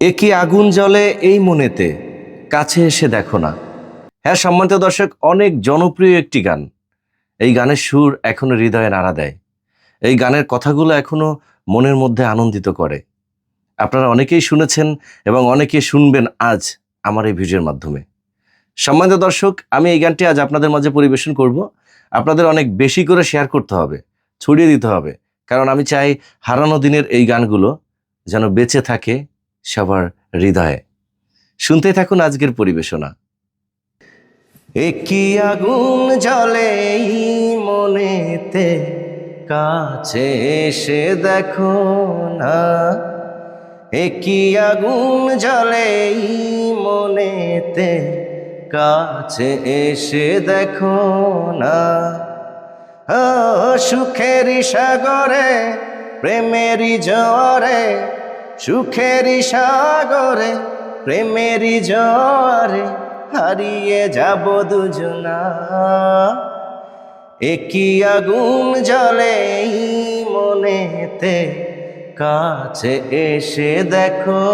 এ কি আগুন জ্বলে এই মনেতে? কাছে এসে দেখো না। হ্যাঁ সম্মানিত দর্শক, অনেক জনপ্রিয় একটি গান। এই গানের সুর এখনও হৃদয়ে নাড়া দেয়। এই গানের কথাগুলো এখনও মনের মধ্যে আনন্দিত করে। আপনারা অনেকেই শুনেছেন এবং অনেকে শুনবেন আজ আমার এই ভিডিওর মাধ্যমে। সম্মানিত দর্শক, আমি এই গানটি আজ আপনাদের মাঝে পরিবেশন করব। আপনাদের অনেক বেশি করে শেয়ার করতে হবে, ছড়িয়ে দিতে হবে। কারণ আমি চাই হারানো দিনের এই গানগুলো যেন বেঁচে থাকে সবার হৃদয়ে। শুনতে থাকুন আজকের পরিবেশনা। একই আগুন এই মনেতে, কাছে এসে দেখো না। একই আগুন এই মনেতে, কাছে এসে দেখো না। ও সুখেরই সাগরে প্রেমেরই জোয়ারে সুখেরই সাগরে, প্রেমেরই জোয়ারে হারিয়ে যাব দুজনা। একই আগুন এই মনেতে কাছে এসে দেখো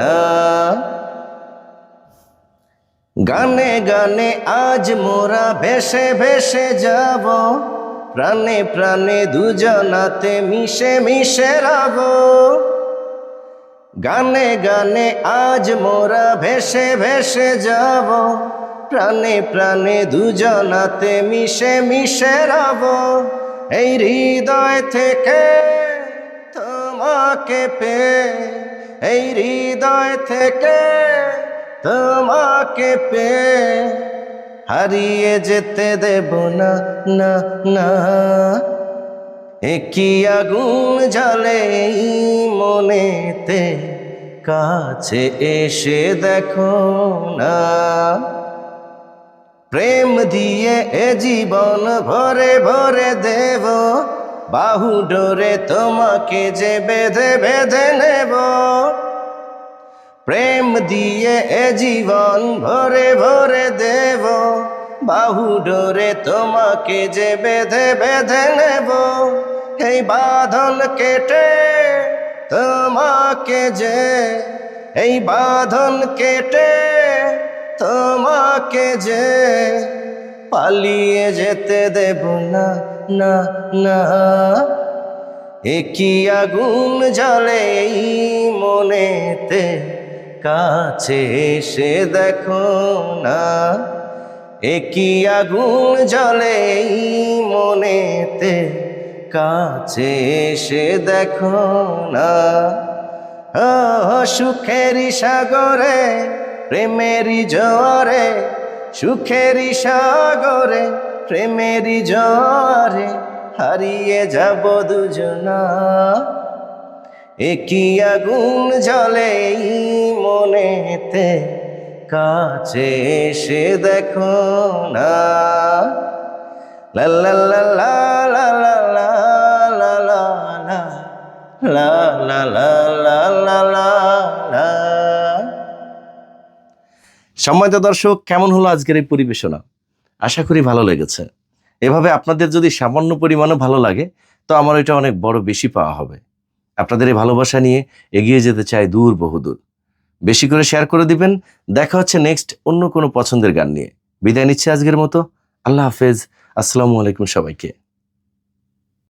না। গানে গানে আজ মোরা ভেসে ভেসে যাব, প্রাণে প্রাণে দুজনাতে মিশে মিশে রব। গানে গানে আজ মোরা ভেসে ভেসে যাব। প্রাণে প্রাণে দুজনাতে মিশে মিশে রব। এই হৃদয় থেকে তোমাকে পে এই হৃদয় থেকে তোমাকে পে হারিয়ে যেতে দেব না না না। একই আগুন জ্বলে মনেতে কাছে এসে দেখো না। প্রেম দিয়ে এ জীবন ভরে ভরে দেব। বাহু ডোরে তোমাকে যে বেঁধে বেঁধে নেব। প্রেম দিয়ে এ জীবন ভরে ভরে দেব। বাহু ডোরে তোমাকে যে বেঁধে বেঁধে নেব। এই বাঁধন কেটে তোমাকে যে এই বাঁধন কেটে, তোমাকে যে পালিয়ে যেতে দেব না না না। একই আগুন জ্বলে এই মনেতে কাছে এসে দেখো না? একই আগুন জ্বলে এই মনেতে কাছে এসে দেখো না। ও সুখেরই সাগরে প্রেমেরই জোয়ারে সুখেরই সাগরে প্রেমেরই জোয়ারে হারিয়ে যাব দুজনা। একই আগুন এই মনেতে কাছে এসে দেখো না। লা লা লা লা লা লা লা লা লা সম্মানিত দর্শক, কেমন হলো আজকের এই পরিবেশনা? আশা করি ভালো লেগেছে। এভাবে আপনাদের যদি সামান্য পরিমাণে ভালো লাগে, তো আমার এটা অনেক বড় বেশি পাওয়া হবে। আপনাদের এই ভালোবাসা নিয়ে এগিয়ে যেতে চাই দূর বহুদূর। বেশি করে শেয়ার করে দিবেন। দেখা হচ্ছে নেক্সট অন্য কোনো পছন্দের গান নিয়ে। বিদায় নিচ্ছে আজকের মতো। আল্লাহ হাফেজ। আসসালামু আলাইকুম সবাইকে।